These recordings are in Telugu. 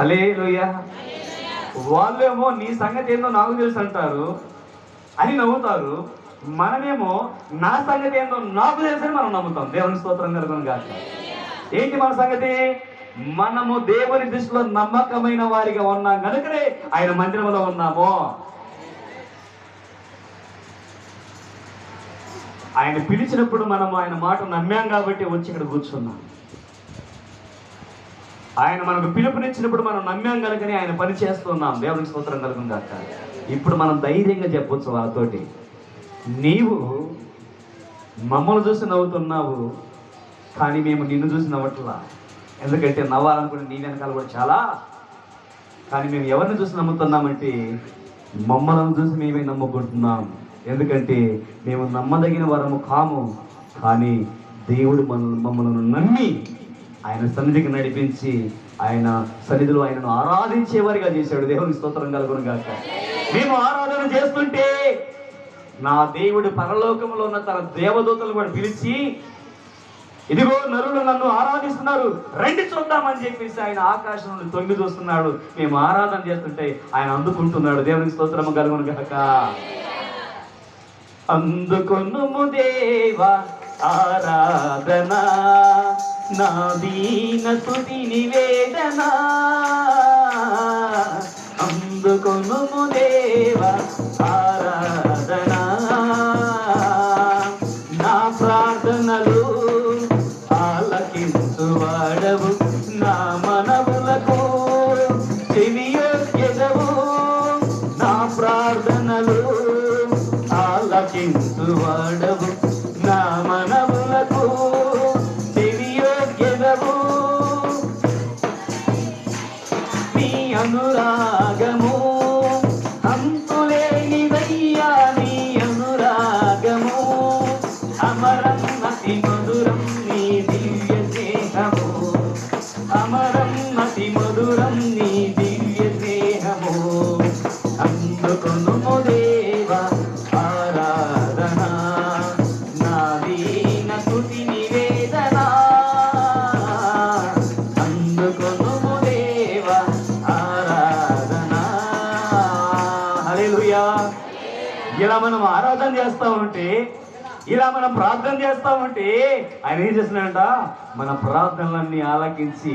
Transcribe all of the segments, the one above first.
హలే వాళ్ళేమో నీ సంగతి ఏందో నాకు తెలుసు అంటారు. అని నవ్వుతారు మనమేమో నా సంగతి ఏందో నాకు తెలుసు అని మనం నమ్ముతాం. దేవుని స్తోత్రం కలుగును కాక ఏంటి మన సంగతి? మనము దేవుని దృష్టిలో నమ్మకమైన వారిగా ఉన్నాం కనుకనే ఆయన మందిరంలో ఉన్నాము. ఆయన పిలిచినప్పుడు మనం ఆయన మాట నమ్మాం కాబట్టి వచ్చి ఇక్కడ కూర్చున్నాం. ఆయన మనకు పిలుపునిచ్చినప్పుడు మనం నమ్మాం కనుకనే ఆయన పని చేస్తున్నాం. దేవునికి స్తోత్రం కలుగును కాక ఇప్పుడు మనం ధైర్యంగా చెప్పొచ్చు వాళ్ళతోటి. నీవు మమ్మల్ని చూసి నవ్వుతున్నావు కానీ మేము నిన్ను చూసి నవ్వట్లా. ఎందుకంటే నవ్వాలనుకుని నీ వెనకాల కూడా చాలా. కానీ మేము ఎవరిని చూసి నమ్ముతున్నామంటే మమ్మల్ని చూసి మేమే నమ్ముకుంటున్నాం. ఎందుకంటే మేము నమ్మదగిన వరము కాము కానీ దేవుడు మన మమ్మల్ని నమ్మి ఆయన సన్నిధికి నడిపించి ఆయన సన్నిధిలో ఆయనను ఆరాధించేవారిగా చేశాడు. దేవుని స్తోత్రం కలుగును గాక. మేము ఆరాధన చేస్తుంటే నా దేవుడు పరలోకంలో ఉన్న తన దేవదూతలు కూడా పిలిచి ఇదిగో నరులు నన్ను ఆరాధిస్తున్నారు రండి చూద్దామని చెప్పేసి ఆయన ఆకాశం నుండి తొంగి చూస్తున్నాడు. మేము ఆరాధన చేస్తుంటే ఆయన అందుకుంటున్నాడు. దేవునికి స్తోత్రము కలుగును గాక. అందుకొనుము దేవా ఆరాధన. నా దీన స్తుతి నివేదన అందుకొను దేవ ఆరాధన? నా ప్రార్థనలు ఆలకించు వాడవు నా మనవులకు చెవియొగ్గెదవు నా ప్రార్థనలు ఆలకించు నీ ఇలా మనం ఆరాధన చేస్తూ ఉంటే ఇలా మనం ప్రార్థన చేస్తూ ఉంటే ఆయన ఏం చేస్తున్నాడంట? మన ప్రార్థనలన్నీ ఆలకించి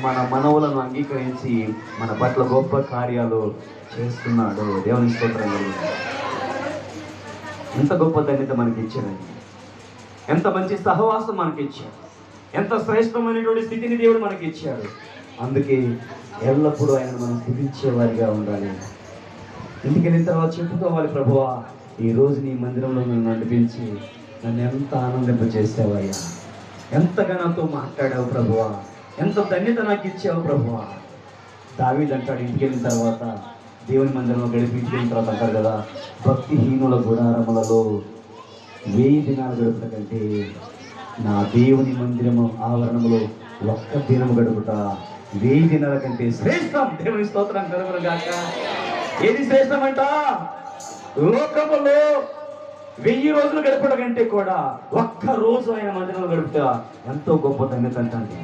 మన మనవులను అంగీకరించి మన పట్ల గొప్ప కార్యాలు చేస్తున్నాడు. దేవుని స్తోత్రం ఎంత గొప్ప ధన్యత మనకి ఇచ్చాడండి ఎంత మంచి సహవాసం మనకి ఇచ్చాడు ఎంత శ్రేష్టమైనటువంటి స్థితిని దేవుడు మనకి ఇచ్చాడు అందుకే ఎల్లప్పుడూ ఆయన మనం స్థితించేవారిగా ఉండాలి. ఇంటికి వెళ్ళిన తర్వాత చెప్పుకోవాలి ప్రభువా? ఈ రోజు నీ మందిరంలో నన్ను నడిపించి నన్ను ఎంత ఆనందింపజేసావయ్యా? ఎంతగా నాతో మాట్లాడావు ప్రభువా? ఎంత ధన్యత నాకు ఇచ్చావు ప్రభువా? దావీద్ అంటాడు ఇంటికి వెళ్ళిన తర్వాత దేవుని మందిరంలో గడిపించిన తర్వాత అంటారు కదా భక్తిహీనుల గుడారములలో వెయ్యి దినాలు గడుపుట కంటే నా దేవుని మందిరము ఆవరణములో ఒక్క దినము గడుపుట వెయ్యి దినాల కంటే శ్రేష్టం. దేవుని స్తోత్రం కలుగును ఏది శ్రేష్టం లోకములో వెయ్యి రోజులు గడపడం కంటే కూడా ఒక్క రోజు ఆయన మందిరంలో గడుపుతా ఎంతో గొప్ప ధన్యత అంటే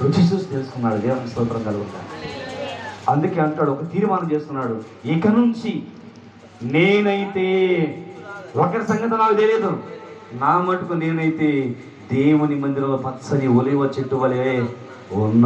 రుచి చూసి తెలుసుకున్నాడు దేవుని స్తోత్రం కలుగుతా అందుకే అంటాడు ఒక తీర్మానం చేస్తున్నాడు. ఇక నుంచి నేనైతే ఒకరి సంగతి నాకు తెలియదు నా మటుకు నేనైతే దేవుని మందిరంలో పచ్చని ఒలివ చెట్టు వలె ఉన్న